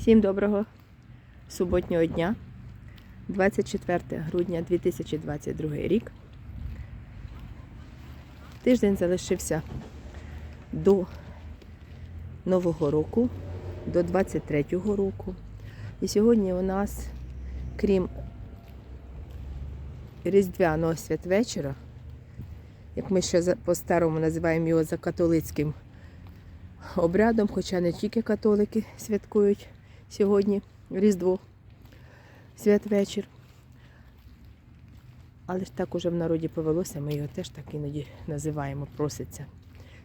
Всім доброго суботнього дня, 24 грудня 2022 рік. Тиждень залишився до Нового року, до 23-го року. І сьогодні у нас, крім Різдвяного святвечора, як ми ще по-старому називаємо його за католицьким обрядом, хоча не тільки католики святкують сьогодні Різдво, святвечір. Але ж так уже в народі повелося, ми його теж так іноді називаємо, проситься.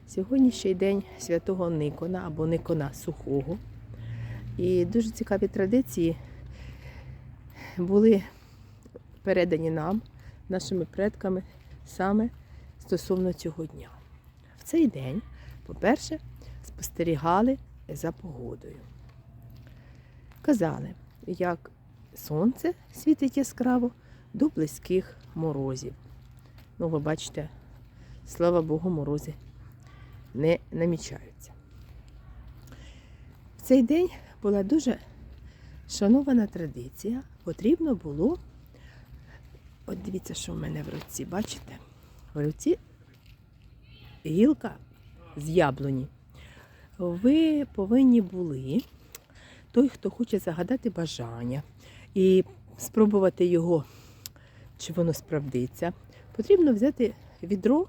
Сьогодні ще день святого Никона або Никона Сухого. І дуже цікаві традиції були передані нам, нашими предками, саме стосовно цього дня. В цей день, по-перше, спостерігали за погодою. Казали, як сонце світить яскраво до близьких морозів. Ну, ви бачите, слава Богу, морози не намічаються. В цей день була дуже шанована традиція. Потрібно було, от дивіться, що в мене в руці, бачите? В руці гілка з яблуні. Ви повинні були, той, хто хоче загадати бажання і спробувати його, чи воно справдиться, потрібно взяти відро,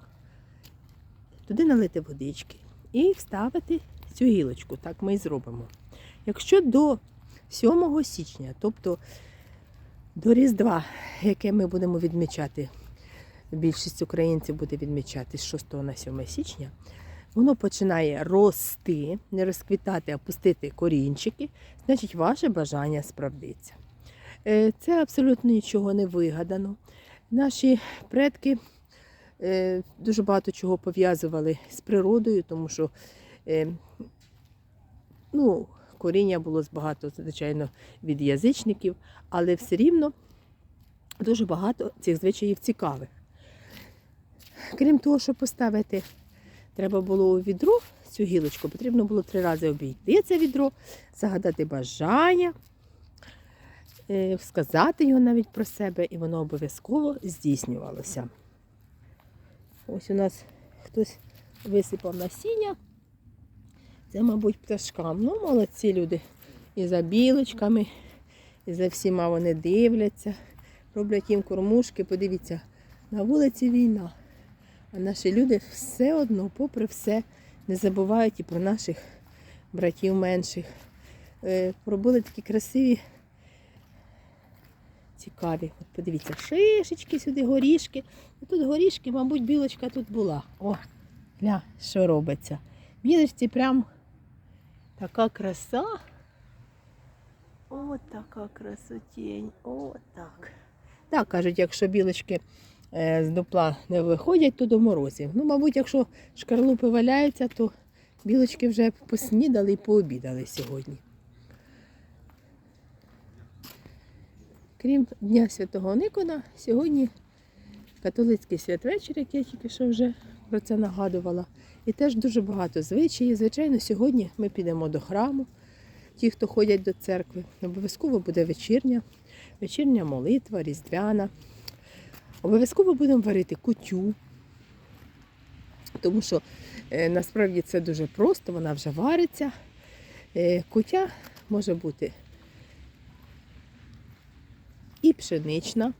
туди налити водички і вставити цю гілочку. Так ми і зробимо. Якщо до 7 січня, тобто до Різдва, яке ми будемо відмічати, більшість українців буде відмічати з 6 на 7 січня, воно починає рости, не розквітати, а пустити корінчики, значить ваше бажання справдиться. Е, Це абсолютно нічого не вигадано. Наші предки е, дуже багато чого пов'язували з природою, тому що е, ну, коріння було багато, звичайно, від язичників, але все рівно дуже багато цих звичаїв цікавих. Крім того, що поставити треба було у відро цю гілочку, потрібно було три рази обійти це відро, загадати бажання, е, сказати його навіть про себе, і воно обов'язково здійснювалося. Ось у нас хтось висипав насіння. Це, мабуть, пташкам. Ну, молодці люди. І за білочками, і за всіма вони дивляться, роблять їм кормушки. Подивіться, на вулиці війна. А наші люди все одно, попри все, не забувають і про наших братів менших. Е, Пробули такі красиві, цікаві. От подивіться, шишечки сюди, горішки. Тут горішки, мабуть, білочка тут була. О, гля, що робиться. Білочці прям така краса. О, така красотень. О, так. Так, кажуть, якщо білочки з дупла не виходять, то до морозів. Ну, мабуть, якщо шкарлупи валяються, то білочки вже поснідали і пообідали сьогодні. Крім Дня Святого Никона, сьогодні католицький святвечір, як я тільки що вже про це нагадувала. І теж дуже багато звичаїв. Звичайно, сьогодні ми підемо до храму, ті, хто ходять до церкви. Обов'язково буде вечірня, вечірня молитва, різдвяна. Обов'язково будемо варити кутю, тому що е, насправді це дуже просто, вона вже вариться. Е, кутя може бути і пшенична,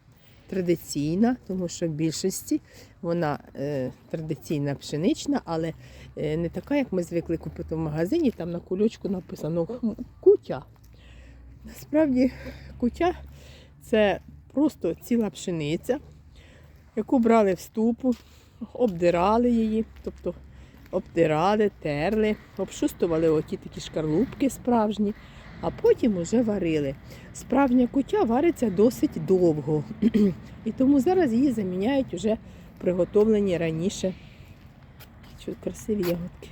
традиційна, тому що в більшості вона е, традиційна пшенична, але не така, як ми звикли купити в магазині, там на кульочку написано кутя. Насправді кутя це просто ціла пшениця, яку брали в ступу, обдирали її, тобто обдирали, терли, обшустували оті такі шкарлупки справжні, а потім уже варили. Справжня кутя вариться досить довго. І тому зараз її заміняють уже приготовлені раніше. Що красиві ягодки.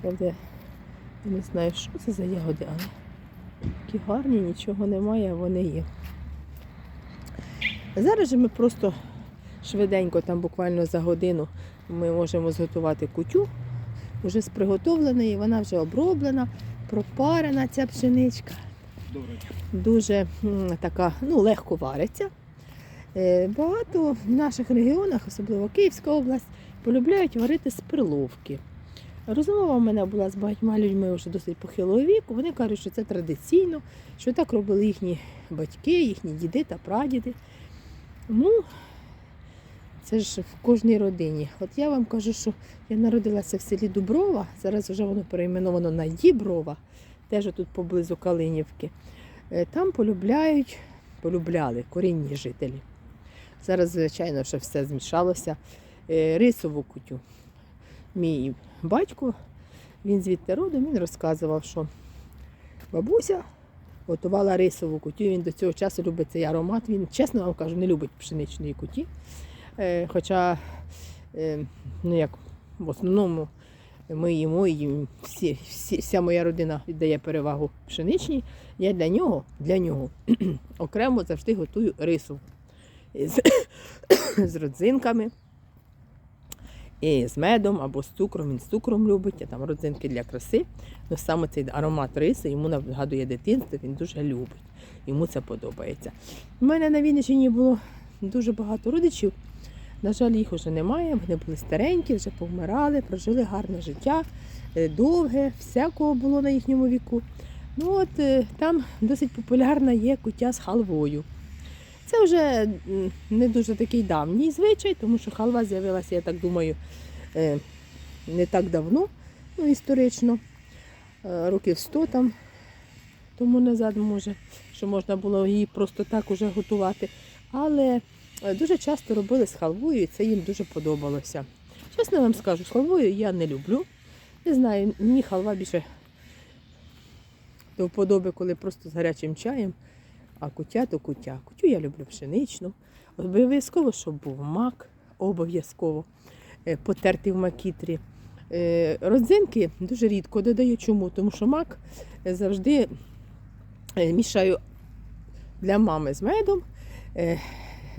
Правда, я не знаю, що це за ягоди, але такі гарні, нічого немає, а вони є. Зараз же ми просто швиденько, там буквально за годину, ми можемо зготувати кутю, вже з приготовленої, вона вже оброблена, пропарена ця пшеничка. Дуже така, ну, легко вариться. Е, Багато в наших регіонах, особливо Київська область, полюбляють варити з перловки. Розмова в мене була з багатьма людьми вже досить похилого віку. Вони кажуть, що це традиційно, що так робили їхні батьки, їхні діди та прадіди. Ну, це ж в кожній родині. От я вам кажу, що я народилася в селі Дуброва, зараз вже воно перейменовано на Діброва, теж тут поблизу Калинівки. Е, Там полюбляють, полюбляли корінні жителі. Зараз, звичайно, що все змішалося. Е, Рисову кутю. Мій батько, він звідти родом, він розказував, що бабуся готувала рисову кутю. Він до цього часу любить цей аромат. Він, чесно вам кажу, не любить пшеничної куті. Е, Хоча, е, ну як в основному ми їмо, і всі, всі, вся моя родина віддає перевагу пшеничній. Я для нього, для нього окремо завжди готую рису з, з родзинками. І з медом або з цукром, він з цукром любить, а там родзинки для краси. Ну саме цей аромат риси йому нагадує дитинство, він дуже любить. Йому це подобається. У мене на Вінниччині було дуже багато родичів. На жаль, їх вже немає. Вони були старенькі, вже повмирали, прожили гарне життя, е, довге, всякого було на їхньому віку. Ну от е, там досить популярна є куття з халвою. Це вже не дуже такий давній звичай, тому що халва з'явилася, я так думаю, е, не так давно, ну, історично, е, років 100 там тому назад, може, що можна було її просто так уже готувати. Але е, дуже часто робили з халвою, і це їм дуже подобалося. Чесно вам скажу, з халвою я не люблю. Не знаю, мені халва більше до вподоби, коли просто з гарячим чаєм. А куття то куття. Кутю я люблю пшеничну. Обов'язково, щоб був мак, обов'язково е, потертий в макітрі. Е, Родзинки дуже рідко додаю. Чому? Тому що мак е, завжди мішаю для мами з медом,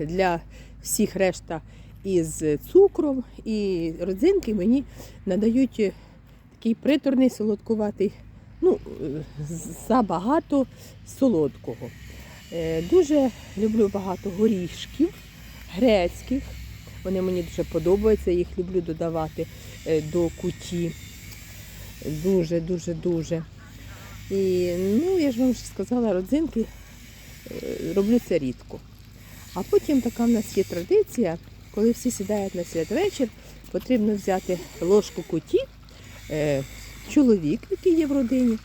для всіх решта із цукром. І родзинки мені надають такий приторний солодкуватий, ну, забагато солодкого. Е, Дуже люблю багато горішків грецьких. Вони мені дуже подобаються, їх люблю додавати е, до куті. Дуже, дуже, дуже. І ну, я ж вам вже сказала, родзинки е, роблю це рідко. А потім така в нас є традиція, коли всі сідають на святвечір, потрібно взяти ложку куті, чоловік, який є в родині,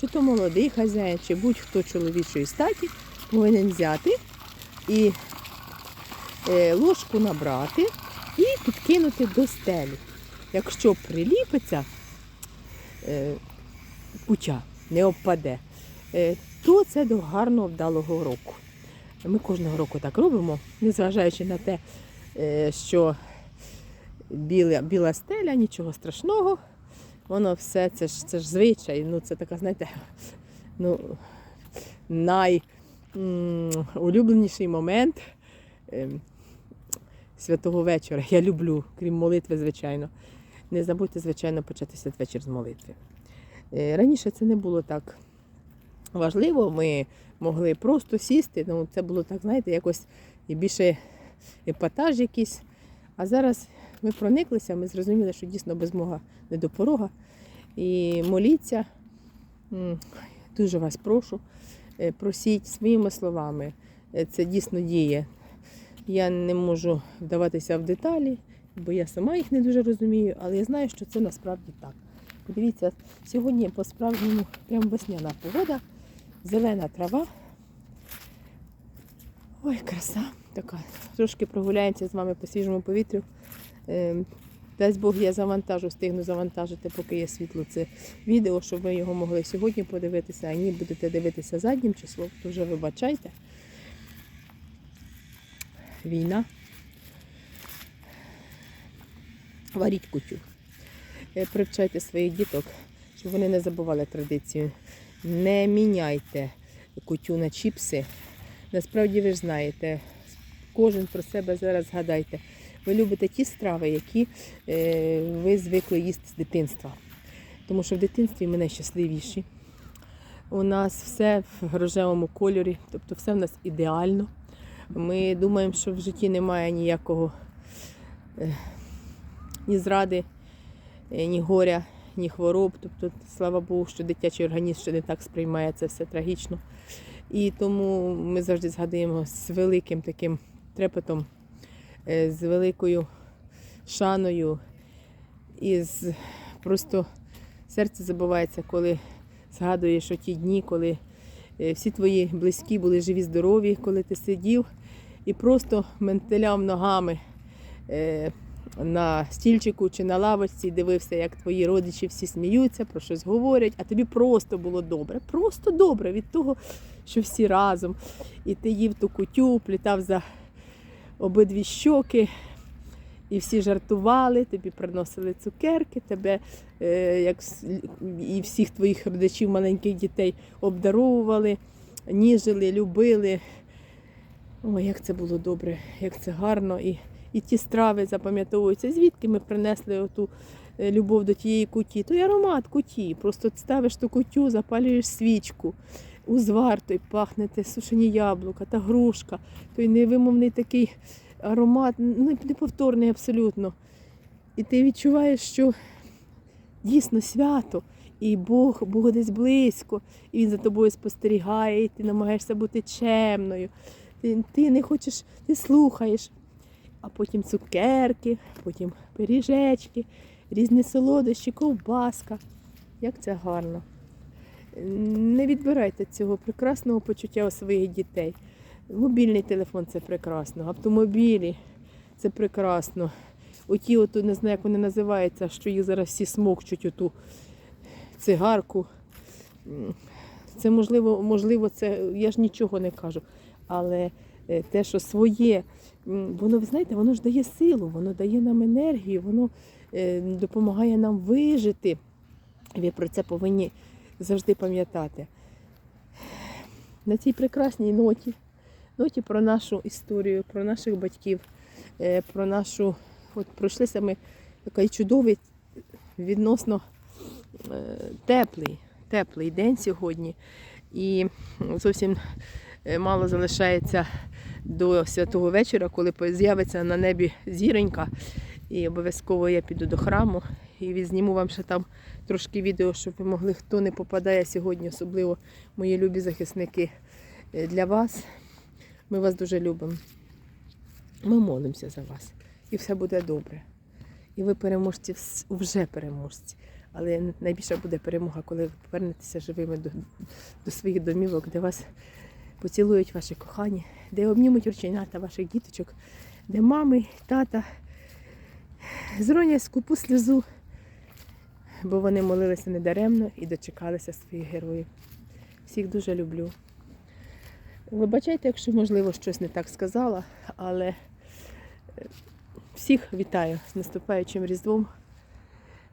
чи то молодий хазяїн, чи будь-хто чоловічої статі, повинен взяти і е, ложку набрати і підкинути до стелі. Якщо приліпиться е, кутя, не обпаде, е, то це до гарного вдалого року. Ми кожного року так робимо, незважаючи на те, що біла, біла стеля, нічого страшного. Воно все, це ж, це ж звичай. Ну, це така, знаєте, ну, найулюбленіший момент е, святого вечора. Я люблю, крім молитви, звичайно. Не забудьте, звичайно, почати святвечір з молитви. Е, Раніше це не було так важливо. Ми могли просто сісти. Ну, це було так, знаєте, якось і більше епатаж якийсь. А зараз ми прониклися, ми зрозуміли, що дійсно без Бога не до порога. І моліться. Дуже вас прошу, просіть своїми словами. Е, Це дійсно діє. Я не можу вдаватися в деталі, бо я сама їх не дуже розумію, але я знаю, що це насправді так. Подивіться, сьогодні по-справжньому прям весняна погода, зелена трава. Ой, краса така. Трошки прогуляємося з вами по свіжому повітрю. Дасть Бог, я завантажу, встигну завантажити, поки є світло це відео, щоб ви його могли сьогодні подивитися, а ні, будете дивитися заднім числом, то вже вибачайте. Війна. Варіть кутю. Е, Привчайте своїх діток, щоб вони не забували традицію. Не міняйте кутю на чіпси. Насправді ви ж знаєте, кожен про себе зараз згадайте. Ви любите ті страви, які е, ви звикли їсти з дитинства. Тому що в дитинстві ми найщасливіші. У нас все в рожевому кольорі, тобто все в нас ідеально. Ми думаємо, що в житті немає ніякого е, ні зради, е, ні горя, ні хвороб. Тобто, слава Богу, що дитячий організм ще не так сприймає це все трагічно. І тому ми завжди згадуємо з великим таким трепетом, з великою шаною і з просто серце забувається, коли згадуєш ті дні, коли е, всі твої близькі були живі, здорові, коли ти сидів і просто ментеляв ногами е, на стільчику чи на лавочці дивився, як твої родичі всі сміються, про щось говорять, а тобі просто було добре. Просто добре від того, що всі разом. І ти їв ту кутю, плітав за обидві щоки. І всі жартували, тобі приносили цукерки, тебе е, як і всіх твоїх родичів, маленьких дітей обдаровували, ніжили, любили. Ой, як це було добре, як це гарно. І, і ті страви запам'ятовуються, звідки ми принесли оту е, любов до тієї куті. Той аромат куті. Просто ставиш ту кутю, запалюєш свічку, узвар той пахне, те сушені яблука та грушка, той невимовний такий аромат, ну, неповторний абсолютно. І ти відчуваєш, що дійсно свято, і Бог, Бог десь близько, і Він за тобою спостерігає, і ти намагаєшся бути чемною. Ти, ти не хочеш, ти слухаєш. А потім цукерки, потім пиріжечки, різні солодощі, ковбаска. Як це гарно. Не відбирайте цього прекрасного почуття у своїх дітей. Мобільний телефон це прекрасно, автомобілі це прекрасно. Оті, оту, не знаю, як вони називаються, що їх зараз всі смокчуть, оту цигарку. Це можливо, можливо, це я ж нічого не кажу. Але е, те, що своє, воно, ви знаєте, воно ж дає силу, воно дає нам енергію, воно е, допомагає нам вижити. Ви про це повинні завжди пам'ятати. На цій прекрасній ноті, ноті про нашу історію, про наших батьків, е, про нашу. От пройшлися ми такий чудовий, відносно е, теплий, теплий день сьогодні. І зовсім е, мало залишається до святого вечора, коли з'явиться на небі зіронька. І обов'язково я піду до храму і відзніму вам ще там трошки відео, щоб ви могли, хто не попадає сьогодні, особливо мої любі захисники. Е, Для вас ми вас дуже любимо. Ми молимося за вас. І все буде добре. І ви переможці, вже переможці. Але найбільша буде перемога, коли ви повернетеся живими до, до своїх домівок, де вас поцілують ваші кохані, де обнімуть рученята ваших діточок, де мами, тата зронять скупу сльозу, бо вони молилися недаремно і дочекалися своїх героїв. Всіх дуже люблю. Вибачайте, якщо, можливо, щось не так сказала, але е, всіх вітаю з наступаючим Різдвом.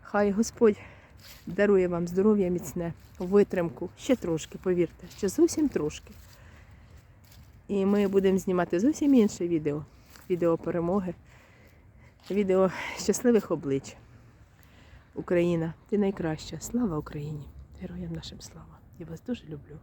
Хай Господь дарує вам здоров'я міцне, витримку, ще трошки, повірте, ще зовсім трошки. І ми будемо знімати зовсім інше відео. Відео перемоги, відео щасливих облич. Україна, ти найкраща. Слава Україні! Героям нашим слава! Я вас дуже люблю.